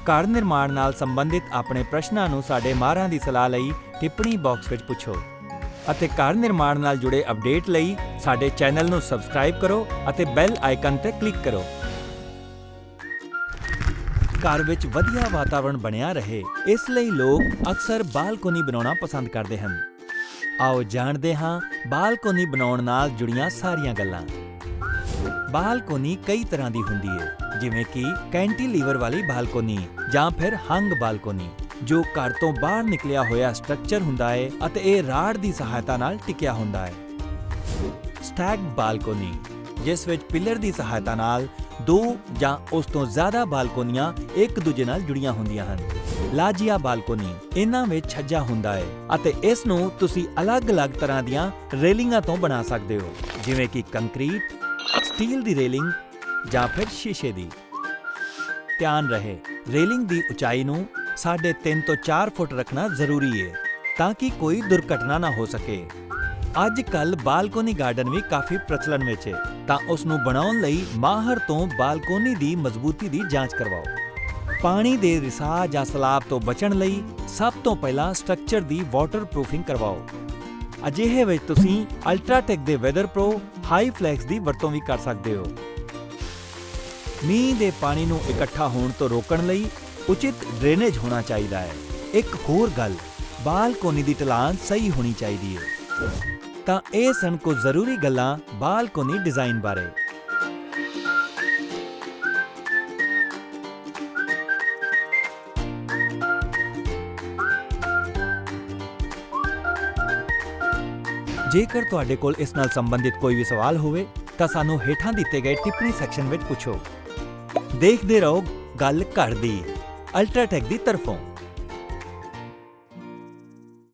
ਘਰ ਨਿਰਮਾਣ ਨਾਲ ਸੰਬੰਧਿਤ ਆਪਣੇ ਪ੍ਰਸ਼ਨਾਂ ਨੂੰ ਸਾਡੇ ਮਾਹਰਾਂ ਦੀ ਸਲਾਹ ਲਈ ਟਿੱਪਣੀ ਬਾਕਸ ਵਿੱਚ ਪੁੱਛੋ ਅਤੇ ਘਰ ਨਿਰਮਾਣ ਨਾਲ ਜੁੜੇ ਅਪਡੇਟ ਲਈ ਸਾਡੇ ਚੈਨਲ ਨੂੰ ਸਬਸਕ੍ਰਾਈਬ ਕਰੋ ਅਤੇ ਬੈਲ ਆਈਕਨ ਤੇ ਕਲਿੱਕ ਕਰੋ। ਘਰ ਵਿੱਚ ਵਧੀਆ ਵਾਤਾਵਰਣ ਬਣਿਆ ਰਹੇ, ਇਸ ਲਈ ਲੋਕ ਅਕਸਰ ਬਾਲਕੋਨੀ ਬਣਾਉਣਾ ਪਸੰਦ ਕਰਦੇ ਹਨ। ਆਓ ਜਾਣਦੇ ਹਾਂ ਬਾਲਕੋਨੀ ਬਣਾਉਣ ਨਾਲ ਜੁੜੀਆਂ ਸਾਰੀਆਂ ਗੱਲਾਂ। ਬਾਲਕੋਨੀ ਕਈ ਤਰ੍ਹਾਂ ਦੀ ਹੁੰਦੀ ਹੈ। ਜਿਵੇਂ ਕਿ ਕੈਂਟੀਲੀਵਰ ਵਾਲੀ ਬਾਲਕੋਨੀ ਜਾਂ ਫਿਰ ਹੰਗ ਬਾਲਕੋਨੀ, ਜੋ ਘਰ ਤੋਂ ਬਾਹਰ ਨਿਕਲਿਆ ਹੋਇਆ ਸਟਰਕਚਰ ਹੁੰਦਾ ਹੈ ਅਤੇ ਇਹ ਰਾੜ ਦੀ ਸਹਾਇਤਾ ਨਾਲ ਟਿਕਿਆ ਹੁੰਦਾ ਹੈ। ਸਟੈਗ ਬਾਲਕੋਨੀ, ਜਿਸ ਵਿੱਚ ਪਿਲਰ ਦੀ ਸਹਾਇਤਾ ਨਾਲ ਦੋ ਜਾਂ ਉਸ ਤੋਂ ਜ਼ਿਆਦਾ ਬਾਲਕੋਨੀਆਂ ਇੱਕ ਦੂਜੇ ਨਾਲ ਜੁੜੀਆਂ ਹੁੰਦੀਆਂ ਹਨ। ਲਾਜੀਆ ਬਾਲਕੋਨੀ, ਇਹਨਾਂ ਵਿੱਚ ਛੱਜਾ ਹੁੰਦਾ ਹੈ ਅਤੇ ਇਸ ਨੂੰ ਤੁਸੀਂ ਅਲੱਗ-ਅਲੱਗ ਤਰ੍ਹਾਂ ਦੀਆਂ ਰੇਲਿੰਗਾਂ ਤੋਂ ਬਣਾ ਸਕਦੇ ਹੋ, ਜਿਵੇਂ ਕਿ ਕੰਕਰੀਟ, ਸਟੀਲ ਦੀ ਰੇਲਿੰਗ ਜਾਂ ਫਿਰ ਸ਼ੀਸ਼ੇ ਦੀ। ਧਿਆਨ ਰਹੇ, ਰੇਲਿੰਗ ਦੀ ਉਚਾਈ ਨੂੰ 3.5 ਤੋਂ 4 ਫੁੱਟ ਰੱਖਣਾ ਜ਼ਰੂਰੀ ਹੈ ਤਾਂ ਕਿ ਕੋਈ ਦੁਰਘਟਨਾ ਨਾ ਹੋ ਸਕੇ। ਅੱਜ ਕੱਲ ਬਾਲਕੋਨੀ ਗਾਰਡਨ ਵੀ ਕਾਫੀ ਪ੍ਰਚਲਨ ਵਿੱਚ ਹੈ ਤਾਂ ਉਸ ਨੂੰ ਬਣਾਉਣ ਲਈ ਮਾਹਰ ਤੋਂ ਬਾਲਕੋਨੀ ਦੀ ਮਜ਼ਬੂਤੀ ਦੀ ਜਾਂਚ ਕਰਵਾਓ। ਪਾਣੀ ਦੇ ਰਿਸਾਅ ਜਾਂ ਸਲਾਬ ਤੋਂ ਬਚਣ ਲਈ ਸਭ ਤੋਂ ਪਹਿਲਾਂ ਸਟਰਕਚਰ ਦੀ ਵਾਟਰਪ੍ਰੂਫਿੰਗ ਕਰਵਾਓ। ਅਜਿਹੇ ਵਿੱਚ ਤੁਸੀਂ ਅਲਟਰਾਟੈਕ ਦੇ ਵੈਦਰ ਪ੍ਰੋ, ਹਾਈ ਫਲੈਕਸ ਦੀ ਵਰਤੋਂ ਵੀ ਕਰ ਸਕਦੇ ਹੋ। ਮੀਂਹ ਦੇ ਪਾਣੀ ਨੂੰ ਇਕੱਠਾ ਹੋਣ ਤੋਂ ਰੋਕਣ ਲਈ ਉਚਿਤ ਡਰੇਨੇਜ ਹੋਣਾ ਚਾਹੀਦਾ ਹੈ। ਇੱਕ ਹੋਰ ਗੱਲ ਬਾਲਕੋਨੀ ਦੀ ਢਲਾਨ ਸਹੀ ਹੋਣੀ ਚਾਹੀਦੀ ਹੈ। ਤਾਂ ਇਹ ਸਨ ਕੁਝ ਜ਼ਰੂਰੀ ਗੱਲਾਂ ਬਾਲਕੋਨੀ ਡਿਜ਼ਾਈਨ ਬਾਰੇ। ਜੇਕਰ ਤੁਹਾਡੇ ਕੋਲ ਇਸ ਨਾਲ ਸੰਬੰਧਿਤ ਕੋਈ ਵੀ ਸਵਾਲ ਹੋਵੇ, ਤਾਂ ਸਾਨੂੰ ਹੇਠਾਂ ਦਿੱਤੇ ਗਏ ਟਿੱਪਣੀ ਸੈਕਸ਼ਨ ਵਿੱਚ ਪੁੱਛੋ। ਦੇਖਦੇ ਰਹੋ ਗੱਲ ਘਰ ਦੀ ਅਲਟਰਾਟੈਕ ਦੀ ਤਰਫੋਂ।